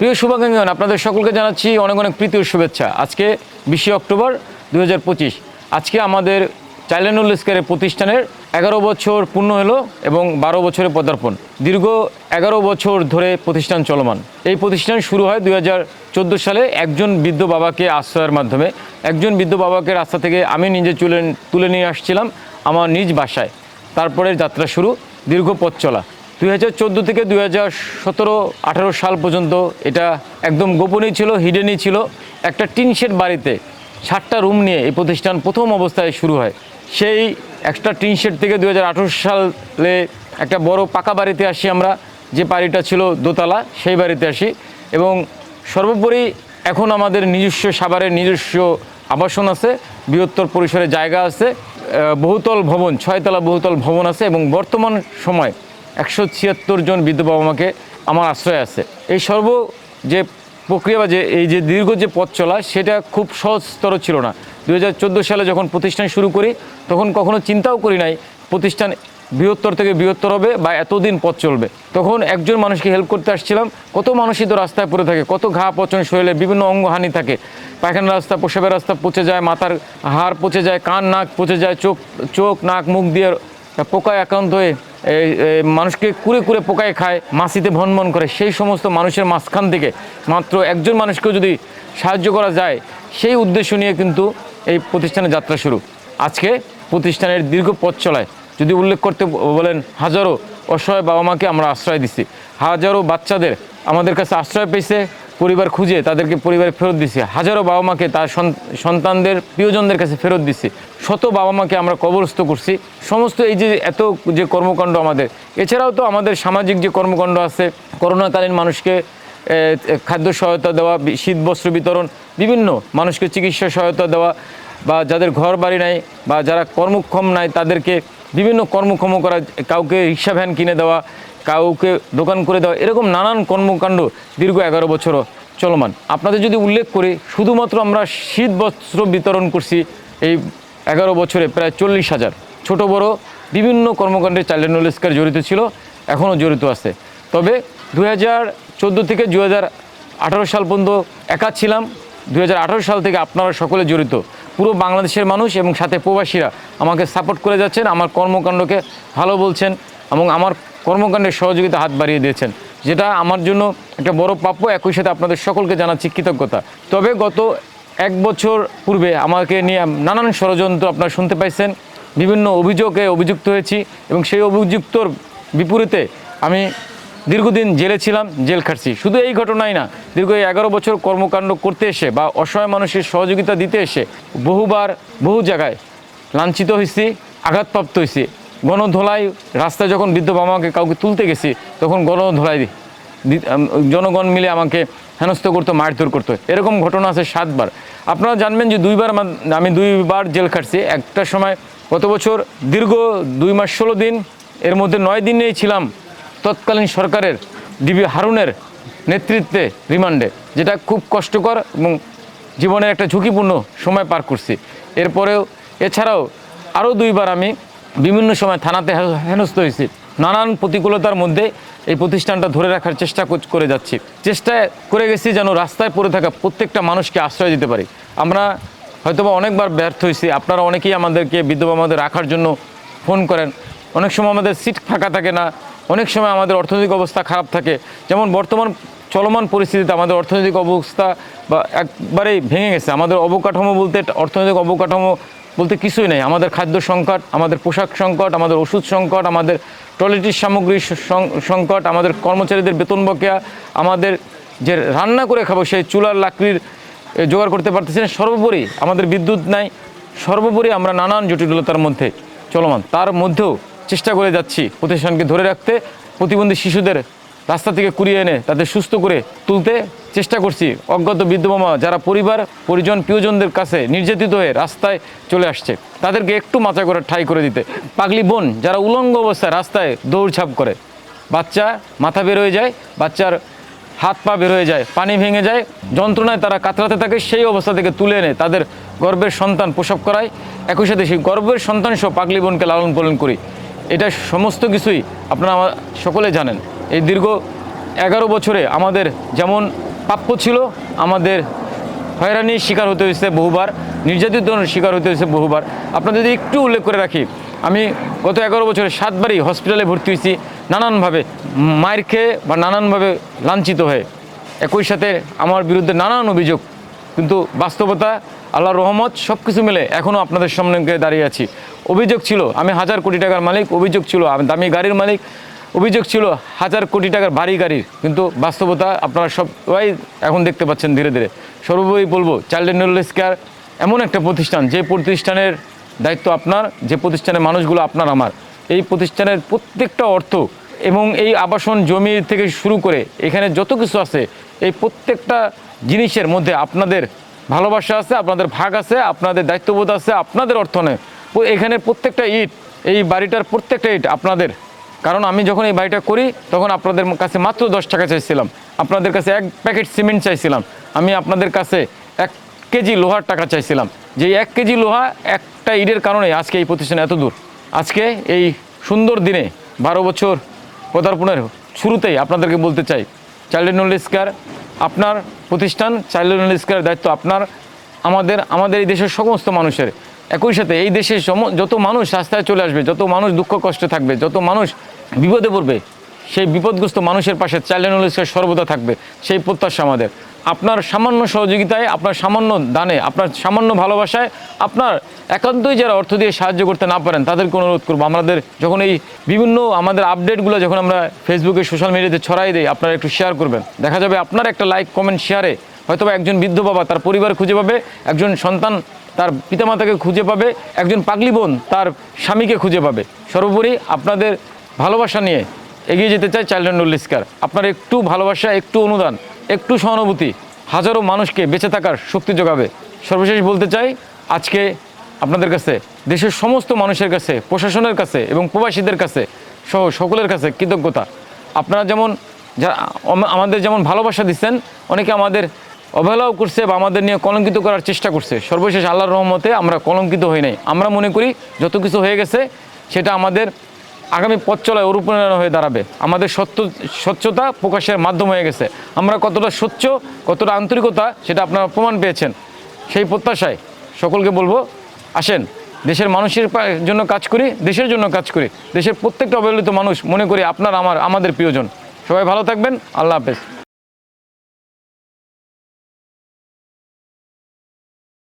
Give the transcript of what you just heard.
প্রিয় শুভাকাঙ্ক্ষণ আপনাদের সকলকে জানাচ্ছি অনেক অনেক প্রীতি শুভেচ্ছা। আজকে বিশে অক্টোবর দু হাজার পঁচিশ। আজকে আমাদের চাইল্ড স্কেয়ারের প্রতিষ্ঠানের এগারো বছর পূর্ণ হলো এবং বারো বছরে পদার্পণ। দীর্ঘ এগারো বছর ধরে প্রতিষ্ঠান চলমান। এই প্রতিষ্ঠান শুরু হয় দু চোদ্দ সালে একজন বৃদ্ধ বাবাকে আশ্রয়ের মাধ্যমে। একজন বৃদ্ধ বাবাকে রাস্তা থেকে আমি নিজে তুলে তুলে নিয়ে আসছিলাম আমার নিজ বাসায়। তারপরে যাত্রা শুরু দীর্ঘ পথ চলা। দুই হাজার চোদ্দ থেকে দুই হাজার সতেরো, আঠারো সাল পর্যন্ত এটা একদম গোপনই ছিল হিডেনই ছিল। একটা টিন শেড বাড়িতে ষাটটা রুম নিয়ে এই প্রতিষ্ঠান প্রথম অবস্থায় শুরু হয়। সেই একটা টিন শেড থেকে দুই হাজার আঠারো সালে একটা বড় পাকা বাড়িতে আসি আমরা, যে বাড়িটা ছিল দোতলা, সেই বাড়িতে আসি। এবং সর্বোপরি এখন আমাদের নিজস্ব সাভারের নিজস্ব আবাসন আছে, বৃহত্তর পরিসরে জায়গা আছে বহুতল ভবন, ছয়তলা বহুতল ভবন আছে এবং বর্তমান সময় একশো ছিয়াত্তর জন বৃদ্ধ বাবা মাকে আমার আশ্রয় আছে। এই সর্ব যে প্রক্রিয়া বা যে, এই যে দীর্ঘ যে পথ চলা, সেটা খুব সহজতর ছিল না। দু হাজার চোদ্দ সালে যখন প্রতিষ্ঠান শুরু করি, তখন কখনো চিন্তাও করি নাই, প্রতিষ্ঠান বৃহত্তর থেকে বৃহত্তর হবে বা এতদিন পথ চলবে। তখন একজন মানুষকে হেল্প করতে আসছিলাম, কত মানুষই তো রাস্তায় পড়ে থাকে, কত ঘা পচন শরীরে বিভিন্ন অঙ্গহানি থাকে। পায়খানা রাস্তা, প্রসাবের রাস্তা পচে যায়, মাথার হাড় পচে যায়, কান, নাক পচে যায়, চোখ চোখ, নাক, মুখ দিয়ে পোকায় আক্রান্ত হয়ে মানুষকে কুড়ে কুড়ে পোকায় খায় মাছিতে ভনভন করে। সেই সমস্ত মানুষের মাঝখান থেকে মাত্র একজন মানুষকেও যদি সাহায্য করা যায়, সেই উদ্দেশ্য নিয়ে কিন্তু এই প্রতিষ্ঠানের যাত্রা শুরু। আজকে প্রতিষ্ঠানের দীর্ঘ পথ চলায়। যদি উল্লেখ করতে বলেন, হাজারো অসহায় বাবা মাকে আমরা আশ্রয় দিচ্ছি। হাজারো বাচ্চাদের আমাদের কাছে আশ্রয় পেয়েছে। পরিবার খুঁজে তাদেরকে পরিবারে ফেরত দিছি। হাজারো বাবা মাকে তার সন- সন্তানদের, প্রিয়জনদের কাছে ফেরত দিছি। শত বাবা মাকে আমরা কবরস্থ করছি। সমস্ত এই যে এত যে কর্মকাণ্ড আমাদের, এছাড়াও তো আমাদের সামাজিক যে কর্মকাণ্ড আছে, করোনাকালীন মানুষকে খাদ্য সহায়তা দেওয়া শীত বস্ত্র বিতরণ, বিভিন্ন মানুষকে চিকিৎসা সহায়তা দেওয়া, বা যাদের ঘর বাড়ি নাই, বা যারা কর্মক্ষম নাই, তাদেরকে বিভিন্ন কর্মক্ষম করা, কাউকে রিক্সা ভ্যান কিনে দেওয়া কাউকে দোকান করে দেওয়া, এরকম নানান কর্মকাণ্ড দীর্ঘ এগারো বছরও চলমান। আপনাদের যদি উল্লেখ করি, শুধুমাত্র আমরা শীত বস্ত্র বিতরণ করছি এই এগারো বছরে প্রায় চল্লিশ হাজার। ছোট বড় বিভিন্ন কর্মকাণ্ডে চাইল্ড নলেজকার জড়িত ছিল, এখনও জড়িত আছে। তবে দু হাজার চোদ্দ থেকে দু হাজার আঠারো সাল পর্যন্ত একা ছিলাম। দু হাজার আঠেরো সাল থেকে আপনারা সকলে জড়িত। পুরো বাংলাদেশের মানুষ এবং সাথে প্রবাসীরা আমাকে সাপোর্ট করে যাচ্ছেন, আমার কর্মকাণ্ডকে ভালো বলছেন এবং আমার কর্মকাণ্ডের সহযোগিতা হাত বাড়িয়ে দিয়েছেন। যেটা আমার জন্য একটা বড় প্রাপ্য একই সাথে আপনাদের সকলকে জানাচ্ছি কৃতজ্ঞতা। তবে গত এক বছর পূর্বে আমাকে নিয়ে নানান ষড়যন্ত্র আপনারা শুনতে পাইছেন। বিভিন্ন অভিযোগে অভিযুক্ত হয়েছি এবং সেই অভিযুক্তর বিপরীতে আমি দীর্ঘদিন জেলে ছিলাম, জেল খাটছি। শুধু এই ঘটনাই না, দীর্ঘ এগারো বছর কর্মকাণ্ড করতে এসে বা অসহায় মানুষের সহযোগিতা দিতে এসে বহুবার বহু জায়গায় লাঞ্ছিত হয়েছি আঘাতপ্রাপ্ত হয়েছি গণধোলাই, রাস্তায় যখন বৃদ্ধ বাবাকে কাউকে তুলতে গেছি, তখন গণধোলাই জনগণ মিলে আমাকে হেনস্থ করতো, মারধর করতো। এরকম ঘটনা আছে সাতবার। আপনারা জানবেন যে দুইবার আমি দুইবার জেল খাটছি। একটা সময় গত বছর দীর্ঘ দুই মাস ষোলো দিন, এর মধ্যে নয় দিনেই ছিলাম তৎকালীন সরকারের, ডিবি হারুনের নেতৃত্বে রিমান্ডে, যেটা খুব কষ্টকর এবং জীবনের একটা ঝুঁকিপূর্ণ সময় পার করছি। এরপরেও এছাড়াও আরও দুইবার আমি বিভিন্ন সময় থানাতে হেনস্থ হয়েছি। নানান প্রতিকূলতার মধ্যে এই প্রতিষ্ঠানটা ধরে রাখার চেষ্টা করে যাচ্ছি। চেষ্টা করে গেছি যেন রাস্তায় পড়ে থাকা প্রত্যেকটা মানুষকে আশ্রয় দিতে পারি। আমরা হয়তোবা অনেকবার ব্যর্থ হয়েছি। আপনারা অনেকেই আমাদেরকে বিধবা আমাদের রাখার জন্য ফোন করেন। অনেক সময় আমাদের সিট ফাঁকা থাকে না। অনেক সময় আমাদের অর্থনৈতিক অবস্থা খারাপ থাকে। যেমন বর্তমান চলমান পরিস্থিতিতে আমাদের অর্থনৈতিক অবস্থা বা একবারেই ভেঙে গেছে। আমাদের অবকাঠামো বলতে অর্থনৈতিক অবকাঠামো বলতে কিছুই নেই। আমাদের খাদ্য সংকট, আমাদের পোশাক সংকট, আমাদের ওষুধ সংকট, আমাদের টয়লেটের সামগ্রী সংকট, আমাদের কর্মচারীদের বেতন বকেয়া, আমাদের যে রান্না করে খাব সেই চুলার লাকড়ির জোগাড় করতে পারতেছি না। সর্বোপরি আমাদের বিদ্যুৎ নাই। সর্বোপরি আমরা নানান জটিলতার মধ্যে চলমান। তার মধ্যেও চেষ্টা করে যাচ্ছি প্রতিষ্ঠানকে ধরে রাখতে। প্রতিবন্ধী শিশুদের রাস্তা থেকে কুড়িয়ে এনে তাদের সুস্থ করে তুলতে চেষ্টা করছি। অজ্ঞাত বৃদ্ধমামা যারা পরিবার, পরিজন, প্রিয়জনদের কাছে নির্যাতিত হয়ে রাস্তায় চলে আসছে, তাদেরকে একটু মাথা করে ঠাই করে দিতে। পাগলি বোন যারা উলঙ্গ অবস্থায় রাস্তায় দৌড়ঝাঁপ করে, বাচ্চা মাথা বের হয়ে যায়, বাচ্চার হাত পা বের হয়ে যায়, পানি ভেঙে যায়, যন্ত্রণায় তারা কাতরাতে থাকে, সেই অবস্থা থেকে তুলে এনে তাদের গর্বের সন্তান প্রসব করায়। একই সাথে সেই গর্বের সন্তান সহ পাগলি বোনকে লালন পালন করি। এটা সমস্ত কিছুই আপনারা সকলে জানেন। এই দীর্ঘ এগারো বছরে আমাদের যেমন প্রাপ্য ছিল, আমাদের হয়রানির শিকার হতে হয়েছে বহুবার নির্যাতিতর শিকার হতে হয়েছে বহুবার। আপনাদের যদি একটু উল্লেখ করে রাখি, আমি গত এগারো বছরে সাতবারই হসপিটালে ভর্তি হয়েছি, নানানভাবে মায়ের খেয়ে বা নানানভাবে লাঞ্ছিত হয়ে। একই সাথে আমার বিরুদ্ধে নানান অভিযোগ, কিন্তু বাস্তবতা, আল্লাহর রহমত সব কিছু মিলে এখনও আপনাদের সামনে দাঁড়িয়ে আছি। অভিযোগ ছিল, আমি হাজার কোটি টাকার মালিক, অভিযোগ ছিল, আমি দামি গাড়ির মালিক অভিযোগ ছিল হাজার কোটি টাকার বাড়ি গাড়ির, কিন্তু বাস্তবতা আপনারা সবাই এখন দেখতে পাচ্ছেন ধীরে ধীরে। সর্বোপরি বলব, চাইল্ড এন্ড কেয়ার এমন একটা প্রতিষ্ঠান, যে প্রতিষ্ঠানের দায়িত্ব আপনার, যে প্রতিষ্ঠানের মানুষগুলো আপনার আমার। এই প্রতিষ্ঠানের প্রত্যেকটা অর্থ এবং এই আবাসন জমি থেকে শুরু করে এখানে যত কিছু আছে, এই প্রত্যেকটা জিনিসের মধ্যে আপনাদের ভালোবাসা আছে, আপনাদের ভাগ আছে, আপনাদের দায়িত্ববোধ আছে, আপনাদের অর্থ অর্থনে এখানে প্রত্যেকটা ইট, এই বাড়িটার প্রত্যেকটা ইট আপনাদের। কারণ আমি যখন এই বাড়িটা করি, তখন আপনাদের কাছে মাত্র দশ টাকা চাইছিলাম। আপনাদের কাছে এক প্যাকেট সিমেন্ট চাইছিলাম। আমি আপনাদের কাছে এক কেজি লোহার টাকা চাইছিলাম। যে এক কেজি লোহা একটা ইটের কারণে আজকে এই প্রতিষ্ঠান এত দূর। আজকে এই সুন্দর দিনে বারো বছর পদার্পণের শুরুতেই আপনাদেরকে বলতে চাই, চাইল্ড নলেজ কেয়ার আপনার প্রতিষ্ঠান চাইল্ড নলেজ কেয়ার দায়িত্ব আপনার, আমাদের আমাদের এই দেশের সমস্ত মানুষের। একই সাথে এই সম- যত মানুষ রাস্তায় চলে আসবে, যত মানুষ দুঃখ কষ্টে থাকবে, যত মানুষ বিপদে পড়বে, সেই বিপদগ্রস্ত মানুষের পাশে চাইল্ড নলেজ সর্বদা থাকবে, সেই প্রত্যাশা আমাদের। আপনার সামান্য সহযোগিতায়, আপনার সামান্য দানে, আপনার সামান্য ভালোবাসায়, আপনার একান্তই যারা অর্থ দিয়ে সাহায্য করতে না পারেন, তাদেরকে অনুরোধ করব, আমাদের যখন এই বিভিন্ন আমাদের আপডেটগুলো যখন আমরা ফেসবুকে সোশ্যাল মিডিয়াতে ছড়াই দিই, আপনারা একটু শেয়ার করবেন। দেখা যাবে আপনার একটা লাইক কমেন্ট শেয়ারে হয়তোবা একজন বৃদ্ধ বাবা তার পরিবার খুঁজে পাবে, একজন সন্তান তার পিতামাতাকে খুঁজে পাবে, একজন পাগলি বোন তার স্বামীকে খুঁজে পাবে। সর্বোপরি আপনাদের ভালোবাসা নিয়ে এগিয়ে যেতে চাই চাইল্ড অ্যান্ড আপনার একটু ভালোবাসা, একটু অনুদান, একটু সহানুভূতি হাজারো মানুষকে বেঁচে থাকার শক্তি যোগাবে। সর্বশেষ বলতে চাই, আজকে আপনাদের কাছে, দেশের সমস্ত মানুষের কাছে, প্রশাসনের কাছে এবং প্রবাসীদের কাছে সহ সকলের কাছে কৃতজ্ঞতা। আপনারা যেমন আমাদের যেমন ভালোবাসা দিচ্ছেন, অনেকে আমাদের অবহেলাও করছে বা আমাদের নিয়ে কলঙ্কিত করার চেষ্টা করছে। সর্বশেষ আল্লাহর রহমতে আমরা কলঙ্কিত হই নাই। আমরা মনে করি যত কিছু হয়ে গেছে, সেটা আমাদের আগামী পথ চলায় অনুপ্রেরণা হয়ে দাঁড়াবে। আমাদের সত্য, স্বচ্ছতা প্রকাশের মাধ্যম হয়ে গেছে। আমরা কতটা স্বচ্ছ, কতটা আন্তরিকতা, সেটা আপনারা প্রমাণ পেয়েছেন। সেই প্রত্যাশায় সকলকে বলব, আসেন, দেশের মানুষের জন্য কাজ করি, দেশের জন্য কাজ করি। দেশের প্রত্যেকটা অবহেলিত মানুষ মনে করি আপনার, আমার, আমাদের প্রিয়জন। সবাই ভালো থাকবেন। আল্লাহ হাফেজ।